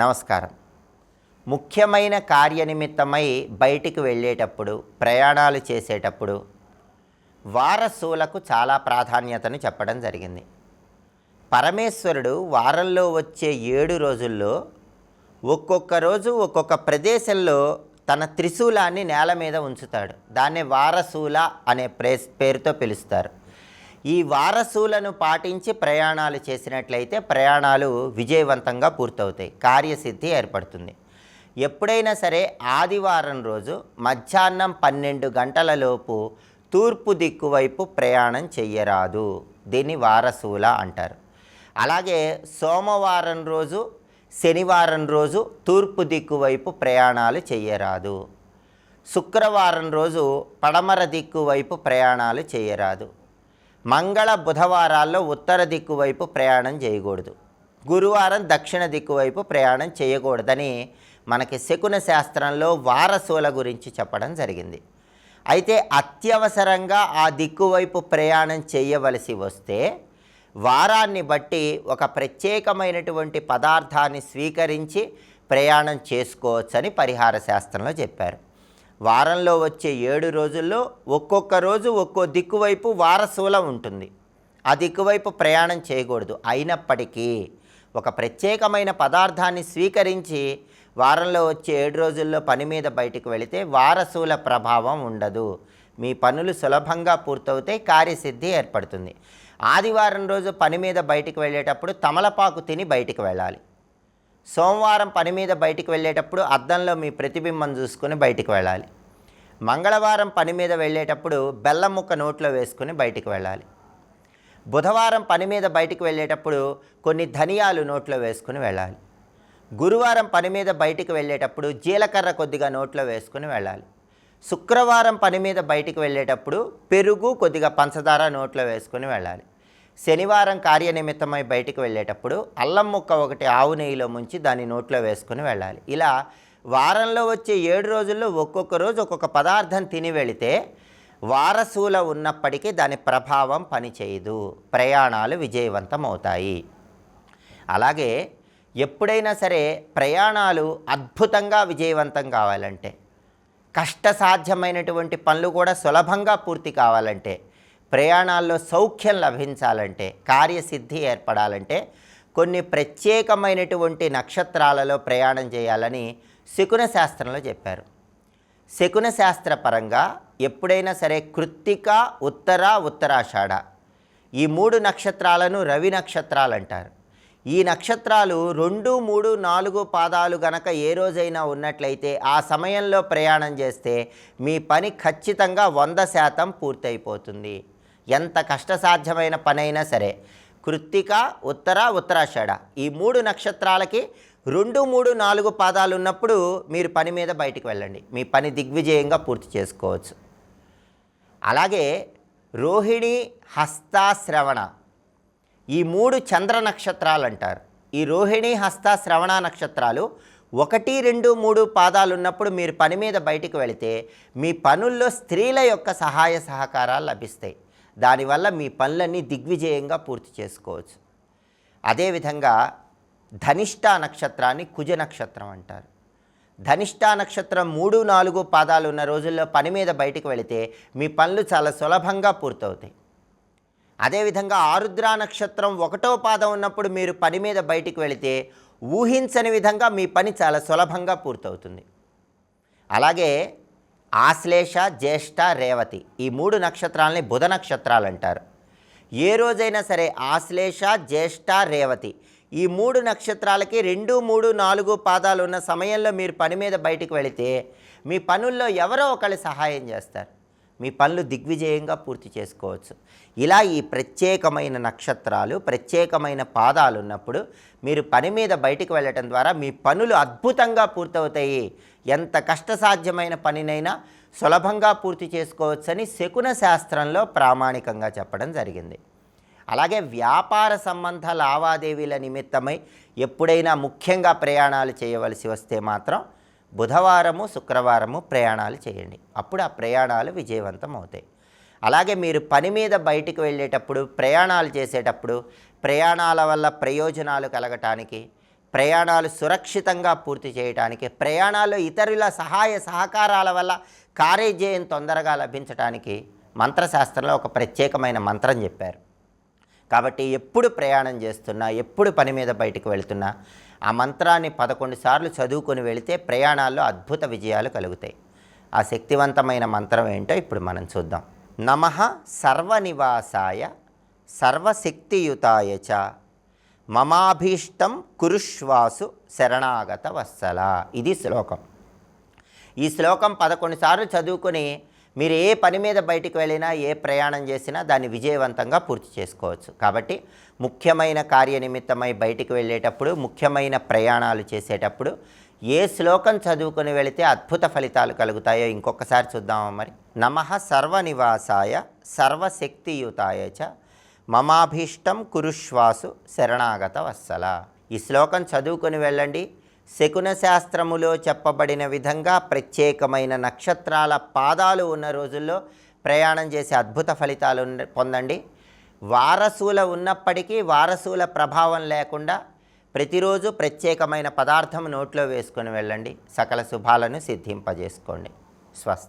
నమస్కారం. ముఖ్యమైన కార్యనిమిత్తమై బయటికి వెళ్ళేటప్పుడు ప్రయాణాలు చేసేటప్పుడు వారసులకు చాలా ప్రాధాన్యతను చెప్పడం జరిగింది. పరమేశ్వరుడు వారంలో వచ్చే ఏడు రోజుల్లో ఒక్కొక్క రోజు ఒక్కొక్క ప్రదేశంలో తన త్రిశూలాన్ని నేల మీద ఉంచుతాడు. దాన్ని వారసూల అనే ప్రే పేరుతో పిలుస్తారు. ఈ వారసులను పాటించి ప్రయాణాలు చేసినట్లయితే ప్రయాణాలు విజయవంతంగా పూర్తవుతాయి కార్యసిద్ధి ఏర్పడుతుంది. ఎప్పుడైనా సరే ఆదివారం రోజు మధ్యాహ్నం పన్నెండు గంటలలోపు తూర్పు దిక్కు వైపు ప్రయాణం చెయ్యరాదు దీన్ని వారసుల అంటారు. అలాగే సోమవారం రోజు శనివారం రోజు తూర్పు దిక్కు వైపు ప్రయాణాలు చెయ్యరాదు. శుక్రవారం రోజు పడమర దిక్కు వైపు ప్రయాణాలు చేయరాదు మంగళ బుధవారాల్లో ఉత్తర దిక్కు వైపు ప్రయాణం చేయకూడదు. గురువారం దక్షిణ దిక్కు వైపు ప్రయాణం చేయకూడదని మనకి శకున శాస్త్రంలో వారసుల గురించి చెప్పడం జరిగింది. అయితే అత్యవసరంగా ఆ దిక్కు వైపు ప్రయాణం చేయవలసి వస్తే వారాన్ని బట్టి ఒక ప్రత్యేకమైనటువంటి పదార్థాన్ని స్వీకరించి ప్రయాణం చేసుకోవచ్చని పరిహార శాస్త్రంలో చెప్పారు. వారంలో వచ్చే ఏడు రోజుల్లో ఒక్కొక్క రోజు ఒక్కో దిక్కువైపు వారసుల ఉంటుంది. ఆ దిక్కువైపు ప్రయాణం చేయకూడదు. అయినప్పటికీ ఒక ప్రత్యేకమైన పదార్థాన్ని స్వీకరించి వారంలో వచ్చే ఏడు రోజుల్లో పని మీద బయటకు వెళితే వారసూల ప్రభావం ఉండదు. మీ పనులు సులభంగా పూర్తవుతాయి కార్యసిద్ధి ఏర్పడుతుంది. ఆదివారం రోజు పని మీద బయటకు వెళ్ళేటప్పుడు తమలపాకు తిని బయటికి వెళ్ళాలి. సోమవారం పని మీద బయటికి వెళ్ళేటప్పుడు అద్దంలో మీ ప్రతిబింబం చూసుకొని బయటికి వెళ్ళాలి. మంగళవారం పని మీద వెళ్ళేటప్పుడు బెల్లం ముక్క నోట్లో వేసుకుని బయటికి వెళ్ళాలి. బుధవారం పని మీద బయటికి వెళ్ళేటప్పుడు కొన్ని ధనియాలు నోట్లో వేసుకుని వెళ్ళాలి. గురువారం పని మీద బయటికి వెళ్ళేటప్పుడు జీలకర్ర కొద్దిగా నోట్లో వేసుకుని వెళ్ళాలి. శుక్రవారం పని మీద బయటికి వెళ్ళేటప్పుడు పెరుగు కొద్దిగా పంచదార నోట్లో వేసుకుని వెళ్ళాలి. శనివారం కార్యనిమిత్తమై బయటికి వెళ్ళేటప్పుడు అల్లం ముక్క ఒకటి ఆవు నెయ్యిలో ముంచి దాన్ని నోట్లో వేసుకుని వెళ్ళాలి. ఇలా వారంలో వచ్చే ఏడు రోజుల్లో ఒక్కొక్క రోజు ఒక్కొక్క పదార్థం తిని వెళితే వారసూల ఉన్నప్పటికీ దాని ప్రభావం పనిచేయదు. ప్రయాణాలు విజయవంతం అవుతాయి అలాగే ఎప్పుడైనా సరే ప్రయాణాలు అద్భుతంగా విజయవంతం కావాలంటే కష్టసాధ్యమైనటువంటి పనులు కూడా సులభంగా పూర్తి కావాలంటే ప్రయాణాల్లో సౌఖ్యం లభించాలంటే కార్యసిద్ధి ఏర్పడాలంటే కొన్ని ప్రత్యేకమైనటువంటి నక్షత్రాలలో ప్రయాణం చేయాలని శకున శాస్త్రంలో చెప్పారు. శకున శాస్త్ర పరంగా ఎప్పుడైనా సరే కృత్తిక ఉత్తర ఉత్తరాషాఢ ఈ మూడు నక్షత్రాలను రవి నక్షత్రాలు అంటారు. ఈ నక్షత్రాలు రెండు మూడు నాలుగు పాదాలు గనక ఏ రోజైనా ఉన్నట్లయితే ఆ సమయంలో ప్రయాణం చేస్తే మీ పని ఖచ్చితంగా వంద శాతం పూర్తయిపోతుంది. ఎంత కష్టసాధ్యమైన పనైనా సరే కృత్తిక ఉత్తర ఉత్తరాషాఢ ఈ మూడు నక్షత్రాలకి రెండు మూడు నాలుగు పాదాలు ఉన్నప్పుడు మీరు పని మీద బయటికి వెళ్ళండి. మీ పని దిగ్విజయంగా పూర్తి చేసుకోవచ్చు. అలాగే రోహిణి హస్త శ్రవణ ఈ మూడు చంద్ర నక్షత్రాలు అంటారు ఈ రోహిణి హస్త శ్రవణ నక్షత్రాలు ఒకటి రెండు మూడు పాదాలు ఉన్నప్పుడు మీరు పని మీద బయటికి వెళితే మీ పనుల్లో స్త్రీల యొక్క సహాయ సహకారాలు లభిస్తాయి. దానివల్ల మీ పనులన్నీ దిగ్విజయంగా పూర్తి చేసుకోవచ్చు. అదేవిధంగా ధనిష్ట నక్షత్రాన్ని కుజ నక్షత్రం అంటారు. ధనిష్ట నక్షత్రం మూడు నాలుగు పాదాలు ఉన్న రోజుల్లో పని మీద బయటికి వెళితే మీ పనులు చాలా సులభంగా పూర్తవుతాయి. అదేవిధంగా ఆరుద్ర నక్షత్రం ఒకటో పాదం ఉన్నప్పుడు మీరు పని మీద బయటికి వెళితే ఊహించని విధంగా మీ పని చాలా సులభంగా పూర్తవుతుంది. అలాగే ఆశ్లేష జ్యేష్ఠ రేవతి ఈ మూడు నక్షత్రాలని బుధ నక్షత్రాలు అంటారు ఏ రోజైనా సరే ఆశ్లేష జ్యేష్ఠ రేవతి ఈ మూడు నక్షత్రాలకి రెండు మూడు నాలుగు పాదాలు ఉన్న సమయంలో మీరు పని మీద బయటికి వెళితే మీ పనుల్లో ఎవరో ఒకళ్ళు సహాయం చేస్తారు. మీ పనులు దిగ్విజయంగా పూర్తి చేసుకోవచ్చు. ఇలా ఈ ప్రత్యేకమైన నక్షత్రాలు ప్రత్యేకమైన పాదాలు ఉన్నప్పుడు మీరు పని మీద బయటికి వెళ్ళటం ద్వారా మీ పనులు అద్భుతంగా పూర్తవుతాయి. ఎంత కష్టసాధ్యమైన పనినైనా సులభంగా పూర్తి చేసుకోవచ్చని శకున శాస్త్రంలో ప్రామాణికంగా చెప్పడం జరిగింది. అలాగే వ్యాపార సంబంధ లావాదేవీల నిమిత్తమై ఎప్పుడైనా ముఖ్యంగా ప్రయాణాలు చేయవలసి వస్తే మాత్రం బుధవారము శుక్రవారము ప్రయాణాలు చేయండి. అప్పుడు ఆ ప్రయాణాలు విజయవంతం అవుతాయి అలాగే మీరు పని మీద బయటికి వెళ్ళేటప్పుడు ప్రయాణాలు చేసేటప్పుడు ప్రయాణాల వల్ల ప్రయోజనాలు కలగటానికి ప్రయాణాలు సురక్షితంగా పూర్తి చేయడానికి ప్రయాణాల్లో ఇతరుల సహాయ సహకారాల వల్ల కార్యజయం తొందరగా లభించడానికి మంత్రశాస్త్రంలో ఒక ప్రత్యేకమైన మంత్రం చెప్పారు. కాబట్టి ఎప్పుడు ప్రయాణం చేస్తున్నా ఎప్పుడు పని మీద బయటకు వెళుతున్నా ఆ మంత్రాన్ని పదకొండు సార్లు చదువుకొని వెళితే ప్రయాణాల్లో అద్భుత విజయాలు కలుగుతాయి. ఆ శక్తివంతమైన మంత్రం ఏంటో ఇప్పుడు మనం చూద్దాం. నమ సర్వనివాసాయ సర్వశక్తియుతాయ చ మమాభీష్టం కురుష్వాసు శరణాగత వత్సల. ఇది శ్లోకం. ఈ శ్లోకం పదకొండు సార్లు చదువుకొని మీరు ఏ పని మీద బయటికి వెళ్ళినా ఏ ప్రయాణం చేసినా దాన్ని విజయవంతంగా పూర్తి చేసుకోవచ్చు. కాబట్టి ముఖ్యమైన కార్యనిమిత్తమై బయటికి వెళ్ళేటప్పుడు ముఖ్యమైన ప్రయాణాలు చేసేటప్పుడు ఏ శ్లోకం చదువుకుని వెళితే అద్భుత ఫలితాలు కలుగుతాయో ఇంకొకసారి చూద్దామా మరి. నమ సర్వనివాసాయ సర్వశక్తియుతాయ చ మమాభీష్టం కురుష్వాసు శరణాగత వత్సల. ఈ శ్లోకం చదువుకొని వెళ్ళండి. శకున శాస్త్రములో చెప్పబడిన విధంగా ప్రత్యేకమైన నక్షత్రాల పాదాలు ఉన్న రోజుల్లో ప్రయాణం చేసే అద్భుత ఫలితాలు పొందండి. వారసుల ఉన్నప్పటికీ వారసుల ప్రభావం లేకుండా ప్రతిరోజు ప్రత్యేకమైన పదార్థం నోట్లో వేసుకొని వెళ్ళండి. సకల శుభాలను సిద్ధింపజేసుకోండి. స్వస్తి.